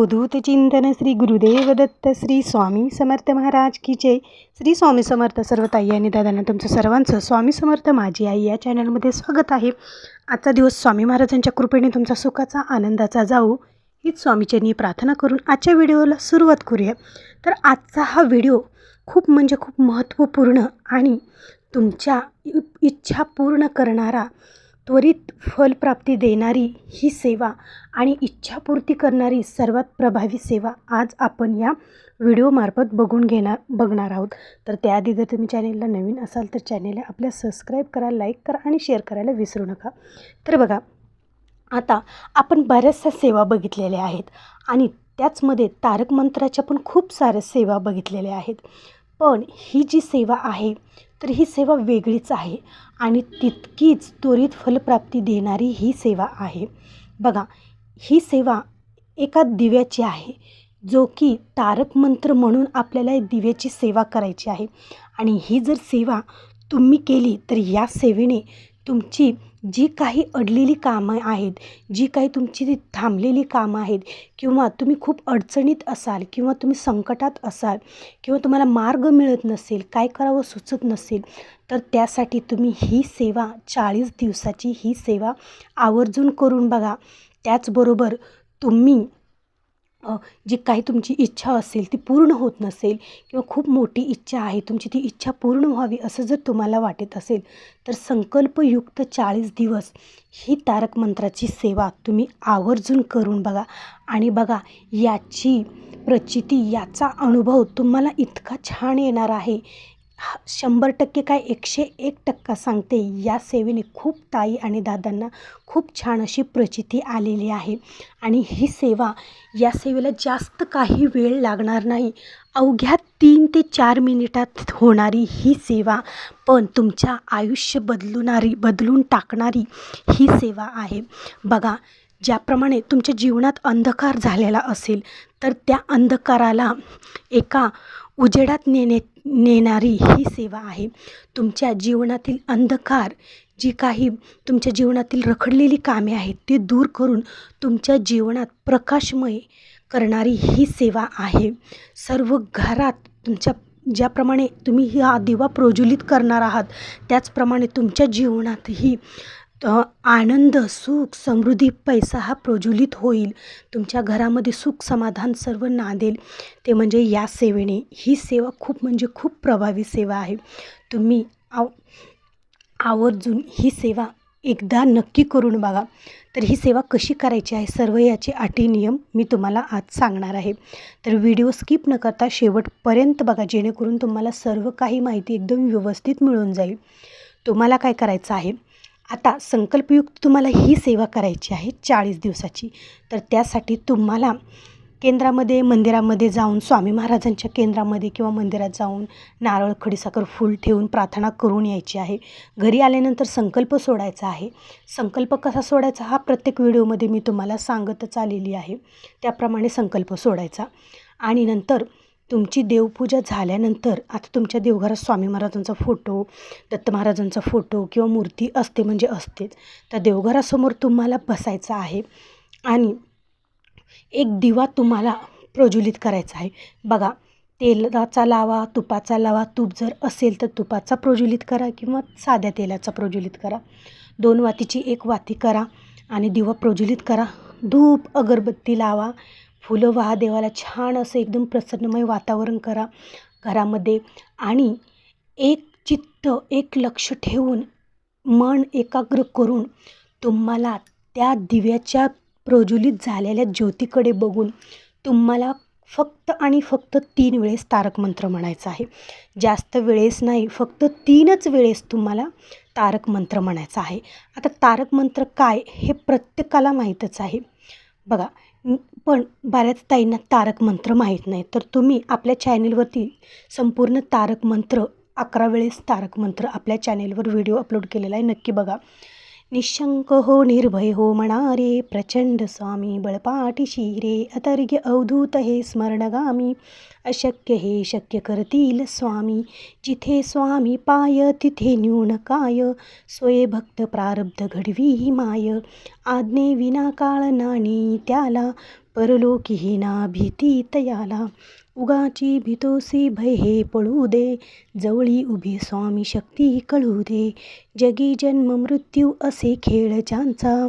उद्धूत चिंतन श्री गुरुदेव दत्त श्री स्वामी समर्थ महाराज की जय. श्री स्वामी समर्थ सर्व ताई आणि दादांना तुमचं सर्वांचं स्वामी समर्थ माझी आई या चॅनलमध्ये स्वागत आहे. आजचा दिवस स्वामी महाराजांच्या कृपेने तुमचा सुखाचा आनंदाचा जाऊ. हीच स्वामीचरणी प्रार्थना करून आजच्या व्हिडिओला सुरुवात करूया. तर आजचा हा व्हिडिओ खूप म्हणजे खूप महत्त्वपूर्ण आणि तुमच्या इच्छा पूर्ण करणारा त्वरित फलप्राप्ती देणारी ही सेवा आणि इच्छापूर्ती करणारी सर्वात प्रभावी सेवा आज आपण या व्हिडिओमार्फत बघून घेणार बघणार आहोत. तर त्याआधी जर तुम्ही चॅनेलला नवीन असाल तर चॅनेलला आपल्या सबस्क्राईब करा लाईक करा आणि शेअर करायला विसरू नका. तर बघा आता आपण बऱ्याचशा सेवा बघितलेल्या आहेत आणि त्याचमध्ये तारक मंत्राच्या पण खूप साऱ्या सेवा बघितलेल्या आहेत. पण ही जी सेवा आहे तर ही सेवा वेगळीच आहे आणि तितकीच त्वरित फलप्राप्ती देणारी ही सेवा आहे. बघा ही सेवा एका दिव्याची आहे जो की तारक मंत्र म्हणून आपल्याला दिव्याची सेवा करायची आहे. आणि ही जर सेवा तुम्ही केली तर या सेवेने तुमची जी काही अडलेली कामं आहेत जी काही तुमची थांबलेली कामं आहेत किंवा तुम्ही खूप अडचणीत असाल किंवा तुम्ही संकटात असाल किंवा तुम्हाला मार्ग मिळत नसेल काय करावं सुचत नसेल तर त्यासाठी तुम्ही ही सेवा चाळीस दिवसाची ही सेवा आवर्जून करून बघा. त्याचबरोबर तुम्ही जी काही तुमची इच्छा असेल ती पूर्ण होत नसेल किंवा खूप मोठी इच्छा आहे तुमची ती इच्छा पूर्ण व्हावी असं जर तुम्हाला वाटत असेल तर संकल्पयुक्त चाळीस दिवस ही तारक मंत्राची सेवा तुम्ही आवर्जून करून बघा. आणि बघा याची प्रचिती याचा अनुभव तुम्हाला इतका छान येणार आहे शंभर टक्के काय एकशे एक टक्का सांगते या सेवेने खूप ताई आणि दादांना खूप छान अशी प्रचिती आलेली आहे. आणि ही सेवा या सेवेला जास्त काही वेळ लागणार नाही. अवघ्या तीन ते चार मिनिटात होणारी ही सेवा पण तुमच्या आयुष्य बदलणारी बदलून टाकणारी ही सेवा आहे. बघा ज्याप्रमाणे तुमच्या जीवनात अंधकार झालेला असेल तर त्या अंधकाराला एका उजेडात नेणे नेणारी ही सेवा आहे. तुमच्या जीवनातील अंधकार जी काही तुमच्या जीवनातील रखडलेली कामे आहेत ती दूर करून तुमच्या जीवनात प्रकाशमय करणारी ही सेवा आहे. सर्व घरात तुमच्या ज्याप्रमाणे तुम्ही हा दिवा प्रज्वलित करणार आहात त्याचप्रमाणे तुमच्या जीवनातही तर आनंद सुख समृद्धी पैसा हा प्रज्वलित होईल. तुमच्या घरामध्ये सुख समाधान सर्व नांदेल. ते म्हणजे या सेवेने. ही सेवा खूप म्हणजे खूप प्रभावी सेवा आहे. तुम्ही आव आवर्जून ही सेवा एकदा नक्की करून बघा. तर ही सेवा कशी करायची आहे? सर्व याचे अटी नियम मी तुम्हाला आज सांगणार आहे. तर व्हिडिओ स्किप न करता शेवटपर्यंत बघा जेणेकरून तुम्हाला सर्व काही माहिती एकदम व्यवस्थित मिळून जाईल. तुम्हाला काय करायचं आहे? आता संकल्पयुक्त तुम्हाला ही सेवा करायची आहे चाळीस दिवसाची. तर त्यासाठी तुम्हाला केंद्रामध्ये मंदिरामध्ये जाऊन स्वामी महाराजांच्या केंद्रामध्ये किंवा मंदिरात जाऊन नारळ खडीसाखर फूल ठेवून प्रार्थना करून यायची आहे. घरी आल्यानंतर संकल्प सोडायचा आहे. संकल्प कसा सोडायचा? हा प्रत्येक व्हिडिओमध्ये मी तुम्हाला सांगतच आलेली आहे. त्याप्रमाणे संकल्प सोडायचा. आणि नंतर तुमची देवपूजा झाल्यानंतर आता तुमच्या देवघरात स्वामी महाराजांचा फोटो दत्त महाराजांचा फोटो किंवा मूर्ती असते म्हणजे असतेच. त्या देवघरासमोर तुम्हाला बसायचं आहे आणि एक दिवा तुम्हाला प्रज्वलित करायचा आहे. बघा तेलाचा लावा तुपाचा लावा तूप जर असेल तर तुपाचा प्रज्वलित करा किंवा साध्या तेलाचा प्रज्वलित करा. दोन वातीची एक वाती करा आणि दिवा प्रज्वलित करा. धूप अगरबत्ती लावा. फुलं वाहा देवाला छान असं एकदम प्रसन्नमय वातावरण करा घरामध्ये. आणि एक चित्त एक लक्ष ठेवून मन एकाग्र करून तुम्हाला त्या दिव्याच्या प्रज्वलित झालेल्या ज्योतीकडे बघून तुम्हाला फक्त आणि फक्त तीन वेळेस तारक मंत्र म्हणायचं आहे. जास्त वेळेस नाही फक्त तीनच वेळेस तुम्हाला तारक मंत्र म्हणायचं आहे. आता तारक मंत्र काय हे प्रत्येकाला माहीतच आहे. बघा पण बऱ्याच ताईंना तारक मंत्र माहीत नाही. तर तुम्ही आपल्या चॅनेलवरती संपूर्ण तारक मंत्र अकरा वेळेस तारक मंत्र आपल्या चॅनेलवर व्हिडिओ अपलोड केलेला आहे नक्की बघा. निशंक हो निर्भय हो म्हणारे प्रचंड स्वामी बळपाठीशी रे अतर्ग्य अवधूत हे स्मरणगामी. अशक्य हे शक्य करतील स्वामी जिथे स्वामी पाय तिथे न्यून काय. स्वये भक्त प्रारब्ध घडवी ही माय. आज्ञे विना काळ नाणी त्याला परलोकीही ना भीती तयाला. उगाची भीतोसी भय हे पळू दे जवळी उभी स्वामी शक्ती कळू दे. जगी जन्म मृत्यू असे खेळ ज्यांचा